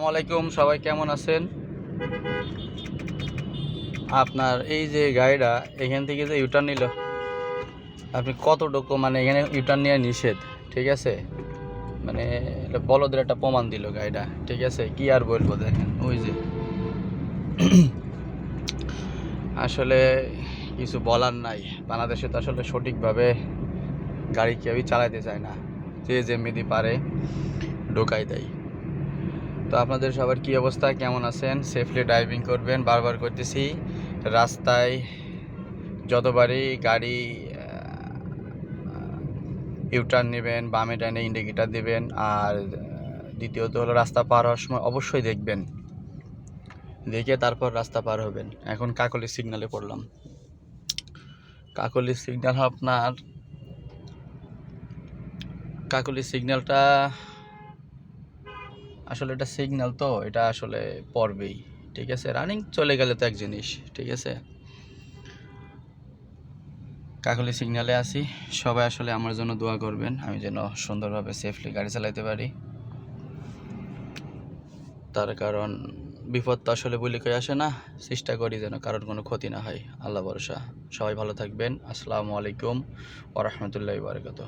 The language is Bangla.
আসসালামু আলাইকুম সবাই কেমন আছেন? আপনার এই যে গাড়িটা, এখান থেকে যে ইউটার্ন নিল, আপনি কতটুকু মানে এখানে ইউটার্ন নেওয়া নিষেধ, ঠিক আছে? মানে বলদের একটা প্রমাণ দিল গাড়িটা, ঠিক আছে? কি আর বলব দেখেন, ওই যে। আসলে কিছু বলার নাই, বাংলাদেশে তো আসলে সঠিকভাবে গাড়ি কেউই চালাইতে চায় না, যে যেমনি পারে ঢোকাই দেয়। তো আপনাদের সবার কি অবস্থা? কেমন আছেন? সেফলি ড্রাইভিং করবেন, বারবার করতেছি। রাস্তায় যতবারই গাড়ি ইউটার্ন নেবেন, বামে ডাইনে ইন্ডিকেটার দেবেন, আর দ্বিতীয়ত হলো রাস্তা পার হওয়ার সময় অবশ্যই দেখবেন। দেখে তারপর রাস্তা পার হবেন। এখন কাকলি সিগনালে পড়লাম। কাকলি সিগনাল আপনার, কাকলি সিগন্যালটা আসলে এটা সিগন্যাল তো, এটা আসলে পড়বেই, ঠিক আছে? রানিং চলে গেলে তো এক জিনিস, ঠিক আছে? কাকলি সিগন্যালে আসি সবাই আসলে আমার জন্য দোয়া করবেন, আমি যেন সুন্দরভাবে সেফলি গাড়ি চালাতে পারি। তার কারণ বিপদ তো আসলে বলে কই আসে না, চেষ্টা করি যেন কারোর কোনো ক্ষতি না হয়। আল্লাহ ভরসা। সবাই ভালো থাকবেন। আসসালামু আলাইকুম ওরহমতুল্লাহ বারকাত